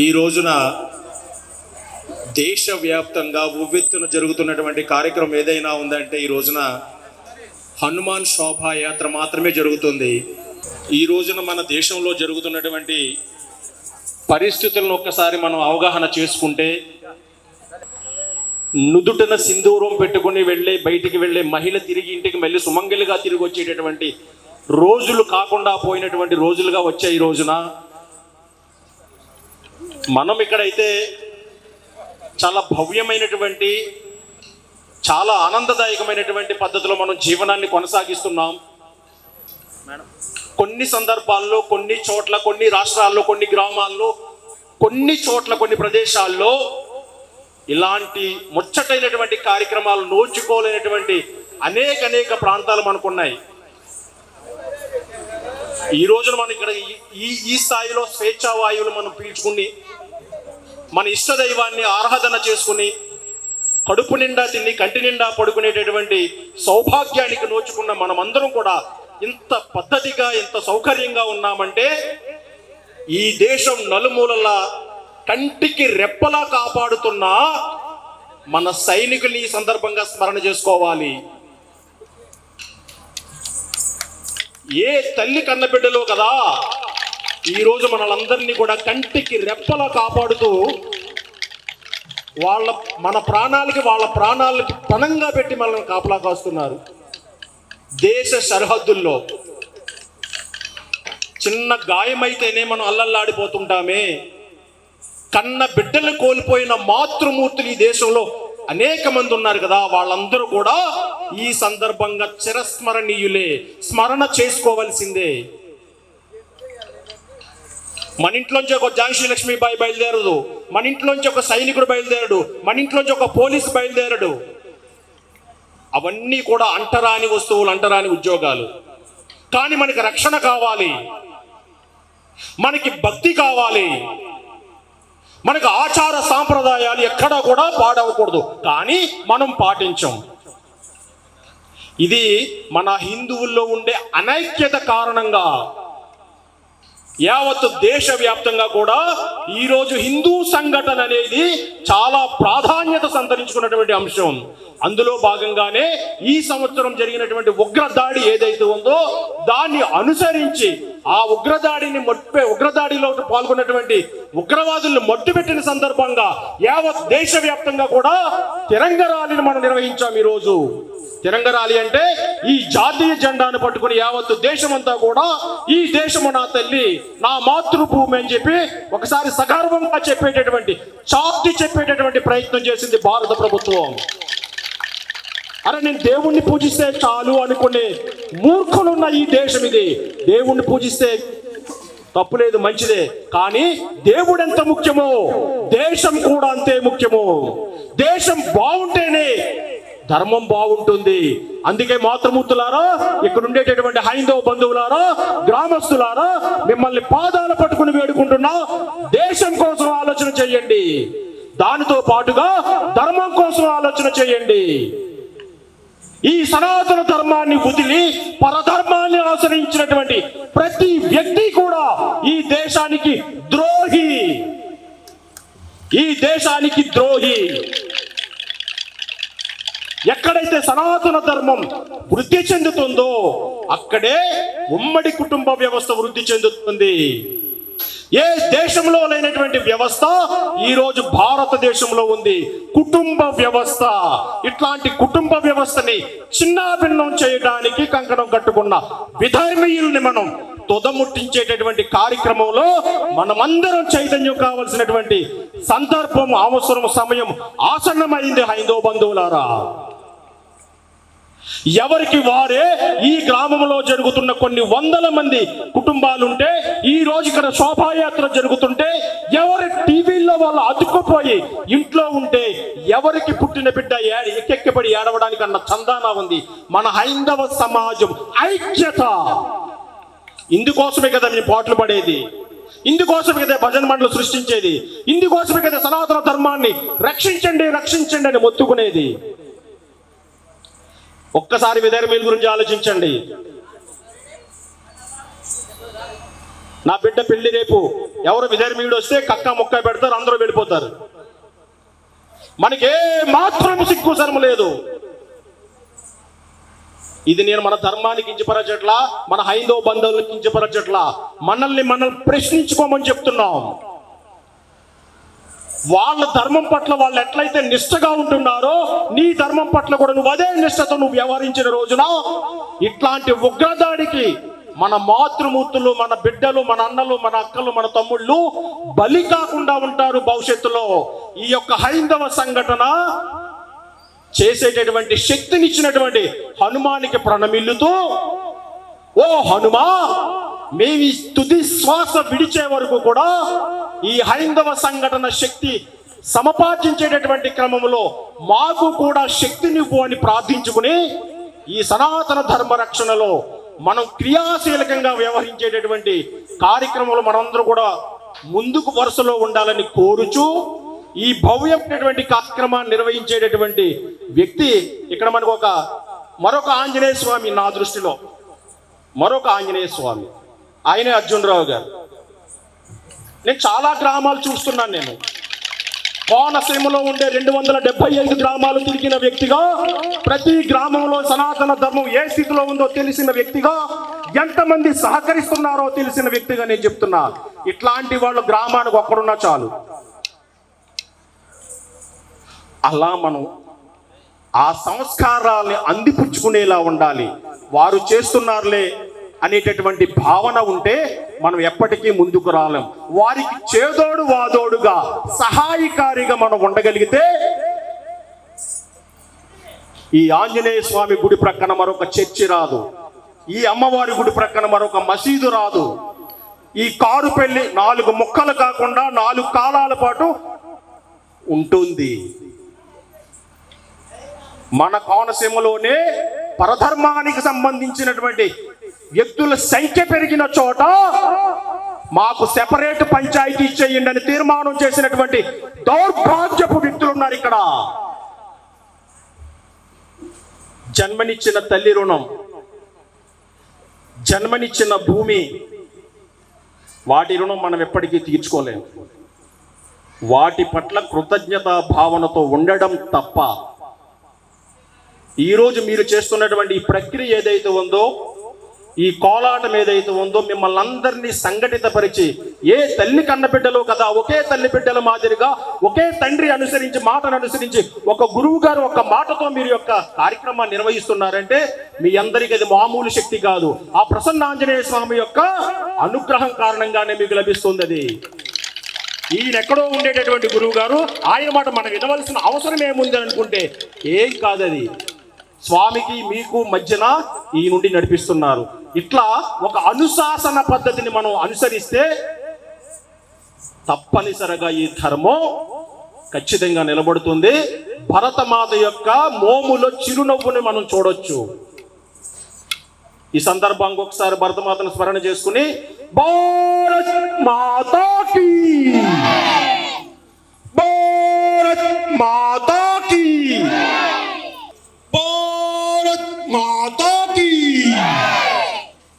ఈ రోజున దేశవ్యాప్తంగా ఉవ్వెత్తున జరుగుతున్నటువంటి కార్యక్రమం ఏదైనా ఉందంటే ఈ రోజున హనుమాన్ శోభాయాత్ర మాత్రమే జరుగుతుంది. ఈ రోజున మన దేశంలో జరుగుతున్నటువంటి పరిస్థితులను ఒక్కసారి మనం అవగాహన చేసుకుంటే నుదుటిన సింధూరం పెట్టుకుని వెళ్ళే బయటికి వెళ్ళే మహిళ తిరిగి ఇంటికి మళ్ళీ సుమంగలిగా తిరిగి వచ్చేటటువంటి రోజులు కాకుండా పోయినటువంటి రోజులుగా వచ్చే ఈ రోజున. మనం ఇక్కడైతే చాలా భవ్యమైనటువంటి చాలా ఆనందదాయకమైనటువంటి పద్ధతిలో మనం జీవనాన్ని కొనసాగిస్తున్నాం. కొన్ని సందర్భాల్లో కొన్ని చోట్ల కొన్ని రాష్ట్రాల్లో కొన్ని గ్రామాల్లో కొన్ని చోట్ల కొన్ని ప్రదేశాల్లో ఇలాంటి ముచ్చటైనటువంటి కార్యక్రమాలు నోచుకోలేనటువంటి అనేక అనేక ప్రాంతాలు మనకున్నాయి. ఈ రోజున మనం ఇక్కడ ఈ- ఈ ఈ స్థాయిలో స్వేచ్ఛా వాయువులు మనం పీల్చుకుని మన ఇష్ట దైవాన్ని ఆరాధన చేసుకుని కడుపు నిండా తిని కంటి నిండా పడుకునేటటువంటి సౌభాగ్యానికి నోచుకున్న మనమందరం కూడా ఇంత పద్ధతిగా ఇంత సౌకర్యంగా ఉన్నామంటే ఈ దేశం నలుమూలలా కంటికి రెప్పలా కాపాడుతున్న మన సైనికుల్ని ఈ సందర్భంగా స్మరణ చేసుకోవాలి. ఏ తల్లి కన్నబిడ్డలో కదా ఈరోజు మనలందరినీ కూడా కంటికి రెప్పలా కాపాడుతూ వాళ్ళ మన ప్రాణాలకి వాళ్ళ ప్రాణాలకి పణంగా పెట్టి మనల్ని కాపలా కాస్తున్నారు. దేశ సరిహద్దుల్లో చిన్న గాయమైతేనే మనం అల్లల్లాడిపోతుంటామే. కన్న బిడ్డలు కోల్పోయిన మాతృమూర్తులు ఈ దేశంలో అనేక మంది ఉన్నారు కదా వాళ్ళందరూ కూడా ఈ సందర్భంగా చిరస్మరణీయులే. స్మరణ చేసుకోవలసిందే. మన ఇంట్లోంచి ఒక ఝాన్సీ లక్ష్మీబాయి బయలుదేరదు మన ఇంట్లోంచి ఒక సైనికుడు బయలుదేరడు. మన ఇంట్లోంచి ఒక పోలీసు బయలుదేరడు. అవన్నీ కూడా అంటరాని వస్తువులు అంటరాని ఉద్యోగాలు. కానీ మనకి రక్షణ కావాలి. మనకి భక్తి కావాలి. మనకు ఆచార సాంప్రదాయాలు ఎక్కడా కూడా పాడవకూడదు. కానీ మనం పాటించం. ఇది మన హిందువుల్లో ఉండే అనైక్యత కారణంగా యావత్ దేశవ్యాప్తంగా కూడా ఈరోజు హిందూ సంఘటన అనేది చాలా ప్రాధాన్యత సంతరించుకున్నటువంటి అంశం. అందులో భాగంగానే ఈ సంవత్సరం జరిగినటువంటి ఉగ్రదాడి ఏదైతే ఉందో దాన్ని అనుసరించి ఆ ఉగ్రదాడిని మొట్టే ఉగ్రదాడిలో పాల్గొన్నటువంటి ఉగ్రవాదుల్ని మొట్టుపెట్టిన సందర్భంగా యావత్ దేశవ్యాప్తంగా కూడా తిరంగ ర్యాలీని మనం నిర్వహించాం ఈరోజు. తిరంగ ర్యాలీ అంటే ఈ జాతీయ జెండాను పట్టుకుని యావత్తు దేశమంతా కూడా ఈ దేశము నా తల్లి నా మాతృభూమి అని చెప్పి ఒకసారి సగర్వంగా చెప్పేటటువంటి చాటి చెప్పేటటువంటి ప్రయత్నం చేసింది భారత ప్రభుత్వం. అరే నేను దేవుణ్ణి పూజిస్తే చాలు అనుకునే మూర్ఖులున్న ఈ దేశం ఇది. దేవుణ్ణి పూజిస్తే తప్పులేదు మంచిదే. కానీ దేవుడు ఎంత ముఖ్యమో దేశం కూడా అంతే ముఖ్యము. దేశం బాగుంటేనే ధర్మం బాగుంటుంది. అందుకే మాతృమూర్తులారా ఇక్కడ ఉండేటటువంటి హైందవ బంధువులారా గ్రామస్తులారా మిమ్మల్ని పాదాలు పట్టుకుని వేడుకుంటున్నా దేశం కోసం ఆలోచన చేయండి. దానితో పాటుగా ధర్మం కోసం ఆలోచన చేయండి. ఈ సనాతన ధర్మాన్ని వదిలి పరధర్మాన్ని ఆచరించినటువంటి ప్రతి వ్యక్తి కూడా ఈ దేశానికి ద్రోహి. ఈ దేశానికి ద్రోహి. ఎక్కడైతే సనాతన ధర్మం వృద్ధి చెందుతుందో అక్కడే ఉమ్మడి కుటుంబ వ్యవస్థ వృద్ధి చెందుతుంది. ఏ దేశంలో లేనటువంటి వ్యవస్థ ఈరోజు భారతదేశంలో ఉంది. కుటుంబ వ్యవస్థ. ఇట్లాంటి కుటుంబ వ్యవస్థని చిన్నాభిన్నం చేయడానికి కంకణం కట్టుకున్న విధర్మీయుల్ని మనం తుదముట్టించేటటువంటి కార్యక్రమంలో మనమందరం చైతన్యం కావలసినటువంటి సందర్భం అవసరం సమయం ఆసన్నమైంది హైందో బంధువులారా. ఎవరికి వారే ఈ గ్రామంలో జరుగుతున్న కొన్ని వందల మంది కుటుంబాలుంటే ఈ రోజు ఇక్కడ శోభాయాత్ర జరుగుతుంటే ఎవరి టీవీల్లో వాళ్ళు అతుక్కుపోయి ఇంట్లో ఉంటే ఎవరికి పుట్టిన బిడ్డ ఏ- ఎక్కెక్కబడి ఏడవడానికి అన్న చందానా ఉంది. మన హైందవ సమాజం ఐక్యత. ఇందుకోసమే కదా మేము పాటలు పడేది. ఇందుకోసమే కదా భజన మండలు సృష్టించేది. ఇందుకోసమే కదా సనాతన ధర్మాన్ని రక్షించండి రక్షించండి అని మొత్తుకునేది. ఒక్కసారి విధర్మీల గురించి ఆలోచించండి. నా బిడ్డ పెళ్ళి రేపు. ఎవరు విధర్మీయుడు వస్తే కక్క ముక్క పెడతారు అందరూ వెళ్ళిపోతారు. మనకే మాత్రం సిగ్గు శరము లేదు. ఇది నేను మన ధర్మాన్ని కించపరచట్లా మన హైందవ బంధువులు కించపరచట్లా. మనల్ని మనం ప్రశ్నించుకోమని చెప్తున్నాం. వాళ్ళ ధర్మం పట్ల వాళ్ళు ఎట్లయితే నిష్ఠగా ఉంటున్నారో నీ ధర్మం పట్ల కూడా నువ్వు అదే నిష్ఠతో నువ్వు వ్యవహరించిన రోజున ఇట్లాంటి ఉగ్రదాడికి మన మాతృమూర్తులు మన బిడ్డలు మన అన్నలు మన అక్కలు మన తమ్ముళ్ళు బలి కాకుండా ఉంటారు భవిష్యత్తులో. ఈ యొక్క హైందవ సంఘటన చేసేటటువంటి శక్తినిచ్చినటువంటి హనుమానికి ప్రణమిల్లుతూ ఓ హనుమా మేము ఈ తుది శ్వాస విడిచే వరకు కూడా ఈ హైందవ సంఘటన శక్తి సమపార్జించేటటువంటి క్రమంలో మాకు కూడా శక్తినివ్వు అని ప్రార్థించుకుని ఈ సనాతన ధర్మ రక్షణలో మనం క్రియాశీలకంగా వ్యవహరించేటటువంటి కార్యక్రమంలో మనందరూ కూడా ముందుకు వరుసలో ఉండాలని కోరుచూ ఈ భవ్యమైనటువంటి కార్యక్రమాన్ని నిర్వహించేటటువంటి వ్యక్తి ఇక్కడ మనకు ఒక మరొక ఆంజనేయ స్వామి నా దృష్టిలో. మరొక ఆంజనేయ స్వామి. ఆయనే అర్జునరావు గారు. నేను చాలా గ్రామాలు చూస్తున్నాను నేను. కోనసీమలో ఉండే రెండు వందల డెబ్బై ఐదు గ్రామాలు తిరిగిన వ్యక్తిగా ప్రతి గ్రామంలో సనాతన ధర్మం ఏ స్థితిలో ఉందో తెలిసిన వ్యక్తిగా ఎంతమంది సహకరిస్తున్నారో తెలిసిన వ్యక్తిగా నేను చెప్తున్నా. ఇట్లాంటి వాళ్ళు గ్రామానికి ఒక్కడున్నా చాలు. అలా మనం ఆ సంస్కారాల్ని అందిపుచ్చుకునేలా ఉండాలి. వారు చేస్తున్నారులే అనేటటువంటి భావన ఉంటే మనం ఎప్పటికీ ముందుకు రాలేం. వారికి చేదోడు వాదోడుగా సహాయకారిగా మనం ఉండగలిగితే ఈ ఆంజనేయ స్వామి గుడి ప్రక్కన మరొక చర్చి రాదు. ఈ అమ్మవారి గుడి ప్రక్కన మరొక మసీదు రాదు. ఈ కారు పెళ్ళి నాలుగు ముక్కలు కాకుండా నాలుగు కాలాల పాటు ఉంటుంది. మన కోనసీమలోనే పరధర్మానికి సంబంధించినటువంటి వ్యక్తుల సంఖ్య పెరిగిన చోట మాకు సెపరేట్ పంచాయతీ చేయండి అని తీర్మానం చేసినటువంటి దౌర్భాగ్యపు వ్యక్తులు ఉన్నారు ఇక్కడ. జన్మనిచ్చిన తల్లి రుణం జన్మనిచ్చిన భూమి వాటి రుణం మనం ఎప్పటికీ తీర్చుకోలేము. వాటి పట్ల కృతజ్ఞత భావనతో ఉండడం తప్ప ఈరోజు మీరు చేస్తున్నటువంటి ఈ ప్రక్రియ ఏదైతే ఉందో ఈ కోలాటం ఏదైతే ఉందో మిమ్మల్ని అందరినీ సంఘటితపరిచి ఏ తల్లి కన్నబిడ్డలు కదా ఒకే తల్లి బిడ్డల మాదిరిగా ఒకే తండ్రి అనుసరించి మాటను అనుసరించి ఒక గురువు గారు ఒక మాటతో మీరు యొక్క కార్యక్రమాన్ని నిర్వహిస్తున్నారంటే మీ అందరికీ అది మామూలు శక్తి కాదు. ఆ ప్రసన్న ఆంజనేయ స్వామి యొక్క అనుగ్రహం కారణంగానే మీకు లభిస్తుంది అది. ఈయన ఎక్కడో ఉండేటటువంటి గురువు గారు ఆయన మాట మనం వినవలసిన అవసరం ఏముంది అనుకుంటే ఏం కాదది. స్వామికి మీకు మధ్యన ఈ నుండి నడిపిస్తున్నారు. ఇట్లా ఒక అనుశాసన పద్ధతిని మనం అనుసరిస్తే తప్పనిసరిగా ఈ ధర్మం ఖచ్చితంగా నిలబడుతుంది. భరతమాత యొక్క మోములో చిరునవ్వుని మనం చూడొచ్చు. ఈ సందర్భంగా ఒకసారి భరతమాతను స్మరణ చేసుకుని భారత్ మాతా